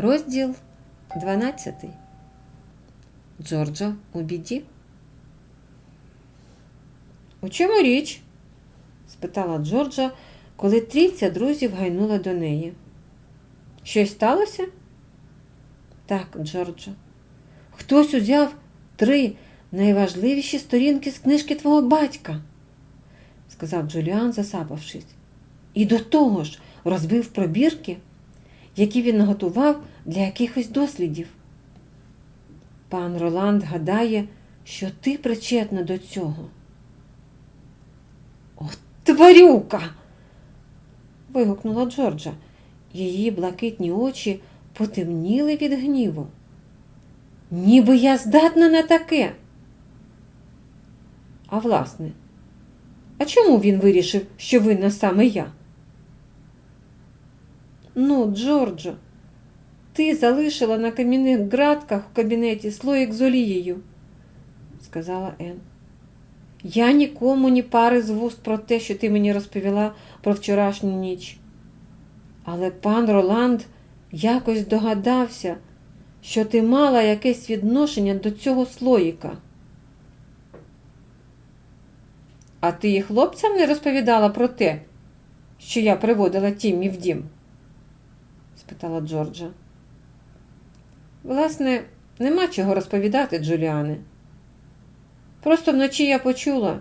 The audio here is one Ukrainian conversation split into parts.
Розділ 12. Джорджо у біді. У чому річ? спитала Джорджа, коли трійця друзів гайнула до неї. Щось сталося? Так, Джорджо. Хтось узяв три найважливіші сторінки з книжки твого батька, сказав Джуліан, засапавшись. І до того ж розбив пробірки, які він наготував для якихось дослідів. Пан Роланд гадає, що ти причетна до цього. О, тварюка. вигукнула Джорджа. Її блакитні очі потемніли від гніву. Ніби я здатна на таке. А власне, а чому він вирішив, що винна саме я? Ну, Джорджо, ти залишила на кам'яних ґратках в кабінеті слоїк з олією, сказала Ен. Я нікому ні пари з вуст про те, що ти мені розповіла про вчорашню ніч. Але пан Роланд якось догадався, що ти мала якесь відношення до цього слоїка. А ти і хлопцям не розповідала про те, що я приводила Тіммі в дім? Спитала Джорджа. Власне, нема чого розповідати, Джуліане. Просто вночі я почула,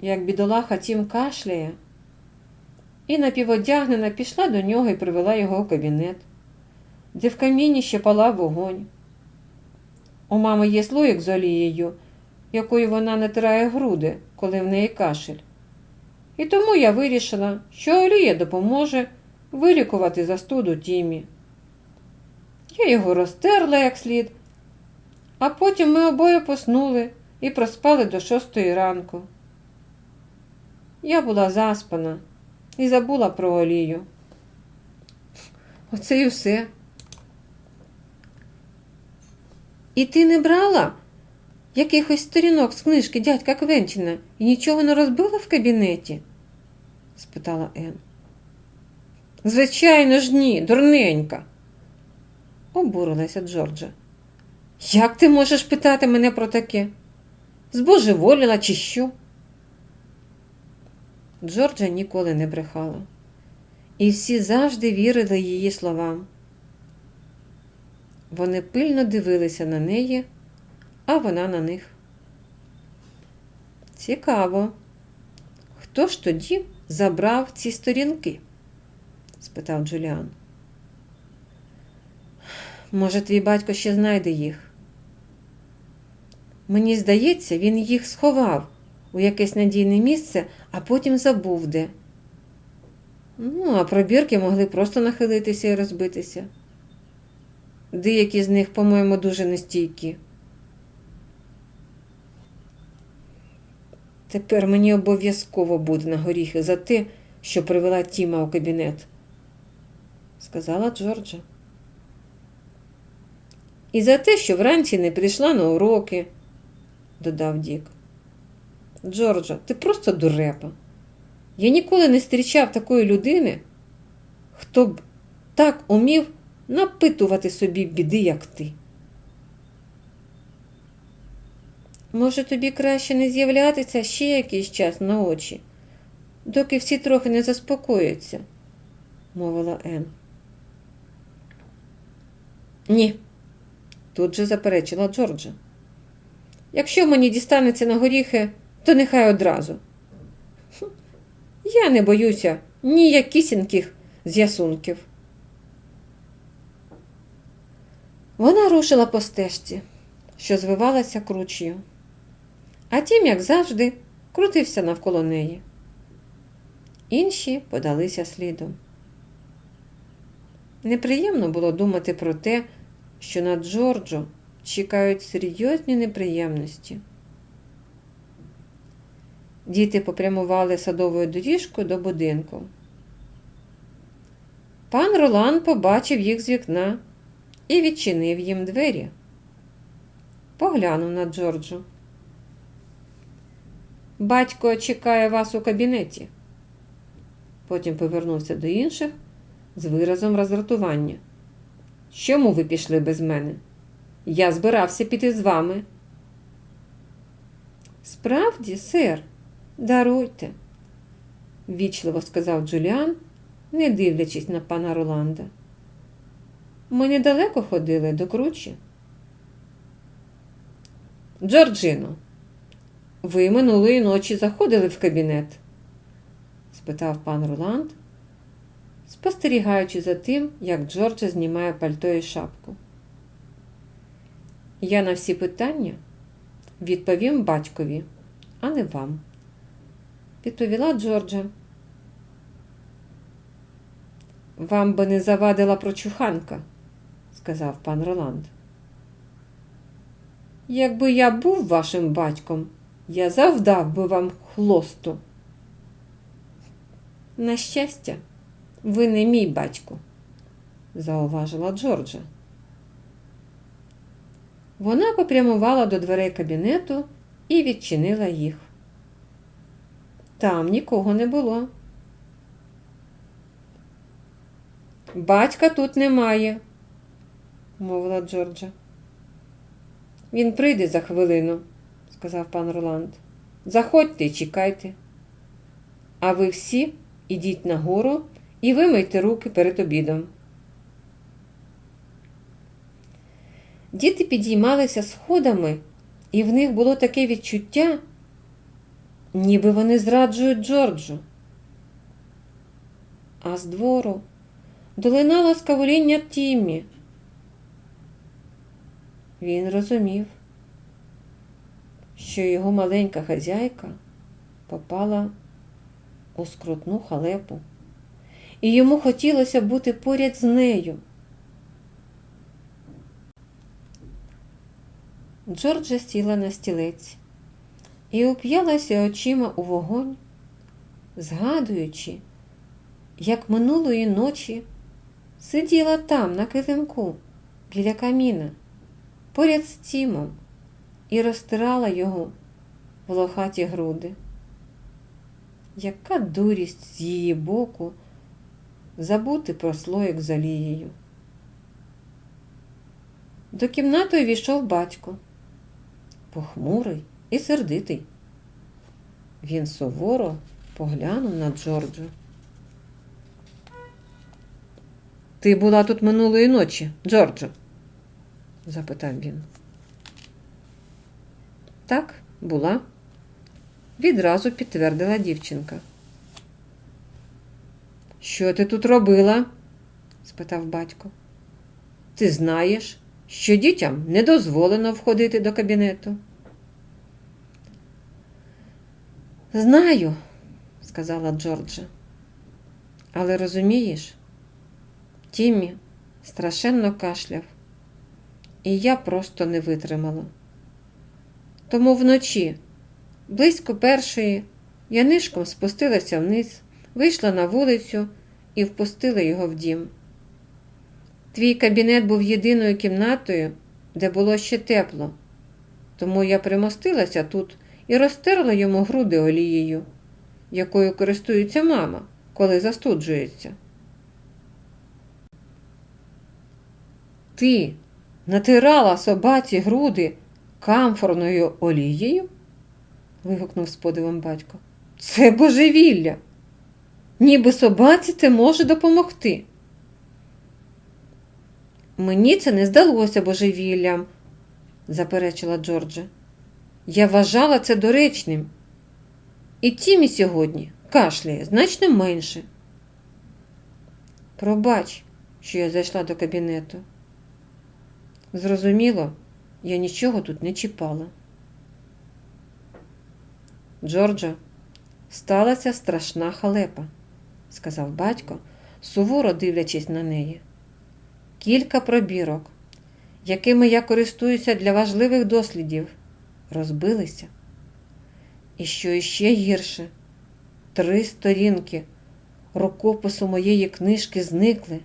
як бідолаха Тім кашляє, і напіводягнена пішла до нього і привела його в кабінет, де в каміні ще палав вогонь. У мами є слоїк з олією, якою вона натирає груди, коли в неї кашель. І тому я вирішила, що олія допоможе вилікувати застуду Тімі. Я його розтерла як слід, а потім ми обоє поснули і проспали до шостої ранку. Я була заспана і забула про олію. Оце і все. І ти не брала якихось сторінок з книжки дядька Квенчина і нічого не розбила в кабінеті? спитала Ен. Звичайно ж, ні, дурненька, обурилася Джорджа. Як ти можеш питати мене про таке? Збожеволіла чи що? Джорджа ніколи не брехала, і всі завжди вірили її словам. Вони пильно дивилися на неї, а вона на них. Цікаво, хто ж тоді забрав ці сторінки? Спитав Джуліан. Може, твій батько ще знайде їх? Мені здається, він їх сховав у якесь надійне місце, а потім забув де. Ну, а пробірки могли просто нахилитися і розбитися. Деякі з них, по-моєму, дуже нестійкі. Тепер мені обов'язково буде на горіхи за те, що привела Тіма у кабінет, сказала Джорджа. І за те, що вранці не прийшла на уроки, додав Дік. Джорджа, ти просто дурепа. Я ніколи не зустрічав такої людини, хто б так умів напитувати собі біди, як ти. Може, тобі краще не з'являтися ще якийсь час на очі, доки всі трохи не заспокояться, мовила Ен. Ні, тут же заперечила Джорджа. Якщо мені дістанеться на горіхи, то нехай одразу. Я не боюся ніякісіньких з'ясунків. Вона рушила по стежці, що звивалася кручею, а тім, як завжди, крутився навколо неї. Інші подалися слідом. Неприємно було думати про те, що на Джорджо чекають серйозні неприємності. Діти попрямували садовою доріжкою до будинку. Пан Ролан побачив їх з вікна і відчинив їм двері. Поглянув на Джорджу. Батько чекає вас у кабінеті. Потім повернувся до інших з виразом роздратування. Чому ви пішли без мене? Я збирався піти з вами. Справді, сир, даруйте, ввічливо сказав Джуліан, не дивлячись на пана Роланда. Ми недалеко ходили до кручі. Джорджино, ви минулої ночі заходили в кабінет? спитав пан Роланд, спостерігаючи за тим, як Джорджа знімає пальто і шапку. Я на всі питання відповім батькові, а не вам, відповіла Джорджа. Вам би не завадила прочуханка, сказав пан Роланд. Якби я був вашим батьком, я завдав би вам хлосту. На щастя, ви не мій батько, зауважила Джорджа. Вона попрямувала до дверей кабінету і відчинила їх. Там нікого не було. Батька тут немає, мовила Джорджа. Він прийде за хвилину, сказав пан Роланд. Заходьте і чекайте. А ви всі ідіть нагору і вимийте руки перед обідом. Діти підіймалися сходами, і в них було таке відчуття, ніби вони зраджують Джорджу. А з двору долинало скавуління Тіммі. Він розумів, що його маленька хазяйка попала у скрутну халепу, і йому хотілося бути поряд з нею. Джорджа сіла на стілець і уп'ялася очима у вогонь, згадуючи, як минулої ночі сиділа там, на килимку, біля каміна, поряд з Тімом, і розтирала його в лохаті груди. Яка дурість з її боку забути про слоїк з олією. До кімнати увійшов батько, похмурий і сердитий. Він суворо поглянув на Джорджу. Ти була тут минулої ночі, Джорджо? запитав він. Так, була, відразу підтвердила дівчинка. Що ти тут робила? спитав батько. Ти знаєш, що дітям не дозволено входити до кабінету? Знаю, сказала Джорджа. Але розумієш, Тіммі страшенно кашляв, і я просто не витримала. Тому вночі, близько першої, я нишком спустилася вниз, вийшла на вулицю і впустила його в дім. Твій кабінет був єдиною кімнатою, де було ще тепло, тому я примостилася тут і розтерла йому груди олією, якою користується мама, коли застуджується. Ти натирала собаці груди камфорною олією? вигукнув з подивом батько. Це божевілля. Ніби собаці це може допомогти. Мені це не здалося божевіллям, заперечила Джорджа. Я вважала це доречним. І Тімі сьогодні кашляє значно менше. Пробач, що я зайшла до кабінету. Зрозуміло, я нічого тут не чіпала. Джорджа, сталася страшна халепа, сказав батько, суворо дивлячись на неї. Кілька пробірок, якими я користуюся для важливих дослідів, розбилися. І що іще гірше, три сторінки рукопису моєї книжки зникли.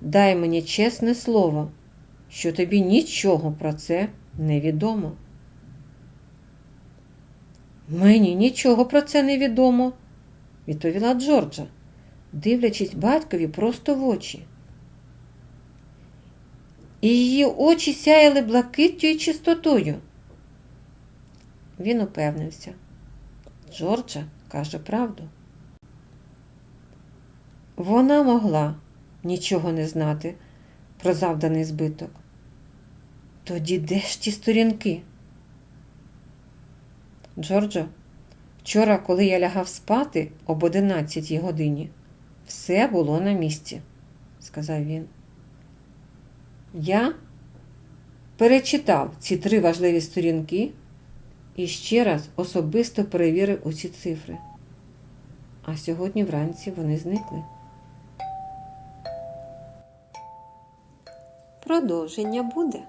Дай мені чесне слово, що тобі нічого про це не відомо. Мені нічого про це не відомо, відповіла Джорджа, дивлячись батькові просто в очі. і її очі сяяли блакиттю і чистотою. Він упевнився. Джорджа каже правду. Вона могла нічого не знати про завданий збиток. Тоді де ж ті сторінки? Джорджо, вчора, коли я лягав спати об 11 годині, все було на місці, сказав він. Я перечитав ці три важливі сторінки і ще раз особисто перевірив усі цифри. А сьогодні вранці вони зникли. Продовження буде.